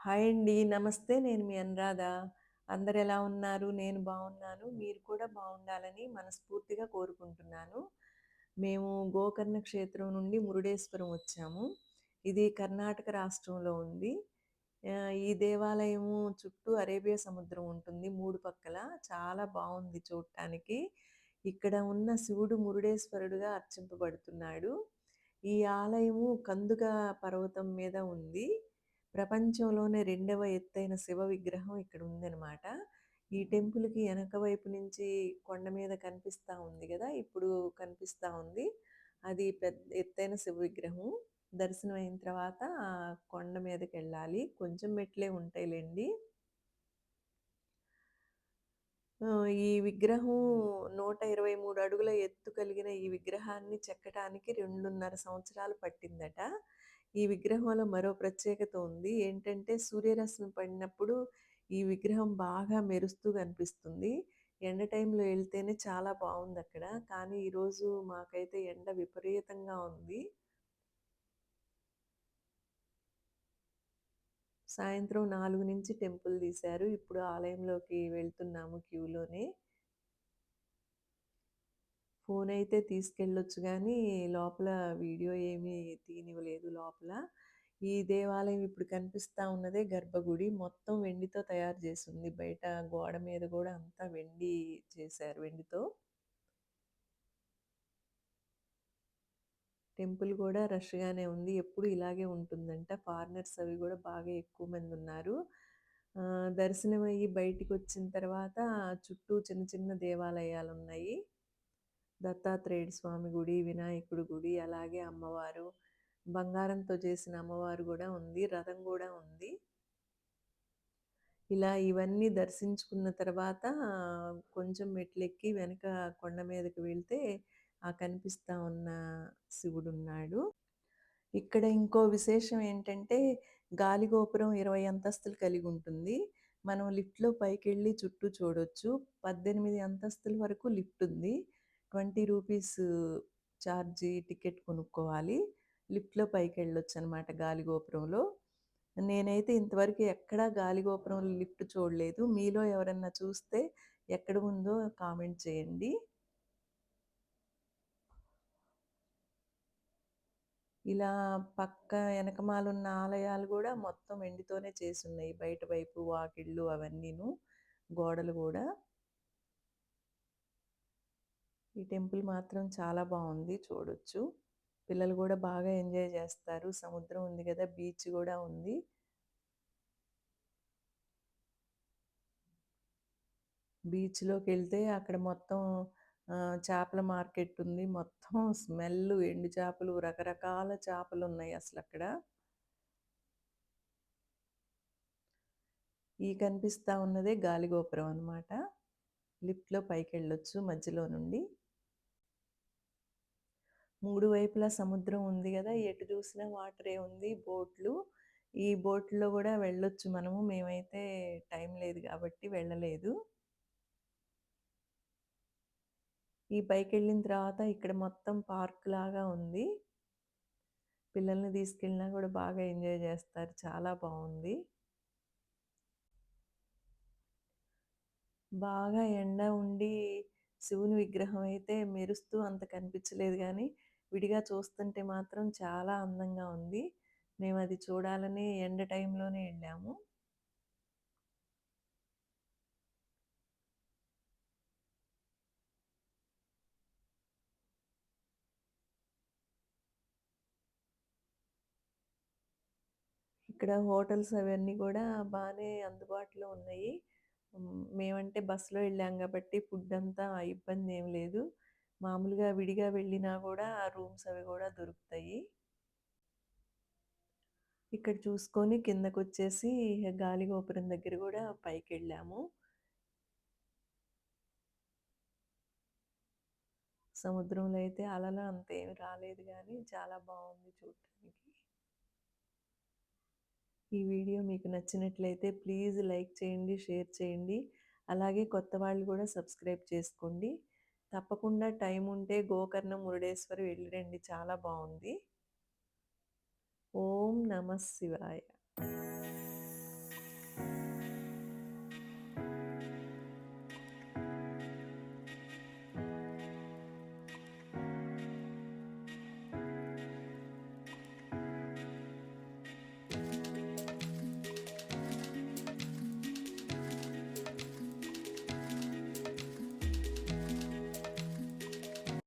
Hi అండి. నమస్తే. నేను మీ అనురాధ. అందరు ఎలా ఉన్నారు? నేను బాగున్నాను మీరు కూడా బాగుండాలని మనస్ఫూర్తిగా కోరుకుంటున్నాను. మేము గోకర్ణ క్షేత్రం నుండి మురుడేశ్వరం వచ్చాము. ఇది కర్ణాటక రాష్ట్రంలో ఉంది. ఈ దేవాలయము చుట్టూ అరేబియా సముద్రం ఉంటుంది. మూడు పక్కల. చాలా బాగుంది చూడటానికి. ఇక్కడ ఉన్న శివుడు మురుడేశ్వరుడుగా అర్చింపబడుతున్నాడు. ఈ ఆలయము కందుక పర్వతం మీద ఉంది. ప్రపంచంలోనే రెండవ ఎత్తైన శివ విగ్రహం ఇక్కడ ఉందనమాట. ఈ టెంపుల్‌కి ఎనక వైపు నుంచి కొండ మీద కనిపిస్తా ఉంది గదా! ఇప్పుడు కనిపిస్తా ఉంది. అది పెద్ద ఎత్తైన శివ విగ్రహం. దర్శనం అయిన తర్వాత ఆ కొండ మీదకెళ్ళాలి. కొంచెం మెట్లే ఉంటాయిలెండి. ఈ విగ్రహం 123 అడుగుల ఎత్తు కలిగిన ఈ విగ్రహాన్ని చెక్కటానికి 2.5 సంవత్సరాలు పట్టిందట. ఈ విగ్రహంలో మరో ప్రత్యేకత ఉంది. ఏంటంటే సూర్యరశ్మి పడినప్పుడు ఈ విగ్రహం బాగా మెరుస్తూ కనిపిస్తుంది. ఎండ టైంలో వెళ్తేనే చాలా బాగుంది అక్కడ కానీ ఈరోజు మాకైతే ఎండ విపరీతంగా ఉంది. సాయంత్రం నాలుగు నుంచి టెంపుల్ తీశారు. ఇప్పుడు ఆలయంలోకి వెళ్తున్నాము క్యూలోనే. ఫోన్ అయితే తీసుకెళ్ళొచ్చు కానీ లోపల వీడియో ఏమీ తీనివ్వలేదు లోపల. ఈ దేవాలయం ఇప్పుడు కనిపిస్తా ఉన్నదే గర్భగుడి. మొత్తం వెండితో తయారు చేసింది బయట గోడ మీద కూడా అంతా వెండి చేశారు వెండితో. టెంపుల్ కూడా రష్‌గానే ఉంది. ఎప్పుడు ఇలాగే ఉంటుందంట. ఫారినర్స్ అవి కూడా బాగా ఎక్కువ మంది ఉన్నారు దర్శనమయ్యి బయటికొచ్చిన తర్వాత చుట్టూ చిన్న చిన్న దేవాలయాలు ఉన్నాయి దత్తాత్రేయుడు స్వామి గుడి, వినాయకుడి గుడి, అలాగే అమ్మవారు, బంగారంతో చేసిన అమ్మవారు కూడా ఉంది. రథం కూడా ఉంది. ఇలా ఇవన్నీ దర్శించుకున్న తర్వాత కొంచెం మెట్లెక్కి వెనక కొండ మీదకి వెళ్తే ఆ కనిపిస్తా ఉన్న శివుడు ఉన్నాడు ఇక్కడ ఇంకో విశేషం ఏంటంటే గాలిగోపురం 20 అంతస్తులు కలిగి ఉంటుంది మనం లిఫ్ట్‌లో పైకెళ్ళి చుట్టూ చూడొచ్చు. 18 అంతస్తుల వరకు లిఫ్ట్ ఉంది. 20 రూపీస్ ఛార్జీ టికెట్ కొనుక్కోవాలి. లిఫ్ట్‌లో పైకి వెళ్ళొచ్చు అనమాట గాలిగోపురంలో. నేనైతే ఇంతవరకు ఎక్కడా గాలిగోపురంలో లిఫ్ట్ చూడలేదు. మీలో ఎవరన్నా చూస్తే ఎక్కడ ఉందో కామెంట్ చేయండి. ఇలా పక్క వెనకమాలున్న ఆలయాలు కూడా మొత్తం వెండితోనే చేసున్నాయి. బయట వైపు వాకిళ్ళు అవన్నీను. గోడలు కూడా ఈ టెంపుల్ మాత్రం చాలా బాగుంది చూడొచ్చు. పిల్లలు కూడా బాగా ఎంజాయ్ చేస్తారు సముద్రం ఉంది కదా బీచ్ కూడా ఉంది. బీచ్లోకి వెళ్తే అక్కడ మొత్తం చేపల మార్కెట్ ఉంది. మొత్తం స్మెల్ ఎండు చేపలు, రకరకాల చేపలు ఉన్నాయి అసలు అక్కడ ఈ కనిపిస్తా ఉన్నదే గాలిగోపురం అనమాట. లిఫ్ట్‌లో పైకెళ్ళొచ్చు మధ్యలో నుండి. మూడు వైపులా సముద్రం ఉంది గదా! ఎటు చూసినా వాటరే ఉంది. బోట్‌లు. ఈ బోట్‌లో గూడా వెళ్ళొచ్చు మనము. మేమైతే టైం లేదు గాబట్టి వెళ్ళలేదు. ఈ పైకెళ్ళిన తర్వాత ఇక్కడ మొత్తం పార్క్ లాగా ఉంది. పిల్లల్ని తీసుకెళ్ళినా గూడా బాగా ఎంజాయ్ జేస్తారు. చాలా బావుంది. బాగా ఎండ ఉండి శివుని విగ్రహం అయితే మెరుస్తూ అంత కనిపించలేదు కానీ విడిగా చూస్తుంటే మాత్రం చాలా అందంగా ఉంది. మేము అది చూడాలని ఎండ టైంలోనే వెళ్ళాము ఇక్కడ హోటల్స్ అవన్నీ కూడా బాగానే అందుబాటులో ఉన్నాయి. మేమంటే బస్సులో వెళ్ళాం కాబట్టి ఫుడ్ అంతా ఇబ్బంది ఏం లేదు. మామూలుగా విడిగా వెళ్ళినా గూడా రూమ్స్ అవి కూడా దొరుకుతాయి. ఇక్కడ చూసుకొని కిందకొచ్చేసి గాలిగోపురం దగ్గర కూడా పైకి వెళ్ళాము సముద్రంలో అయితే అలలు అంతేమి రాలేదు కానీ చాలా బాగుంది చూడటానికి. ఈ వీడియో మీకు నచ్చినట్లయితే ప్లీజ్ లైక్ చేయండి, షేర్ చేయండి. అలాగే కొత్త వాళ్ళు కూడా సబ్స్క్రైబ్ చేసుకోండి. తప్పకుండా టైం ఉంటే గోకర్ణం, మురుడేశ్వరి వెళ్ళిరండి. చాలా బాగుంది ఓం నమ శివాయ.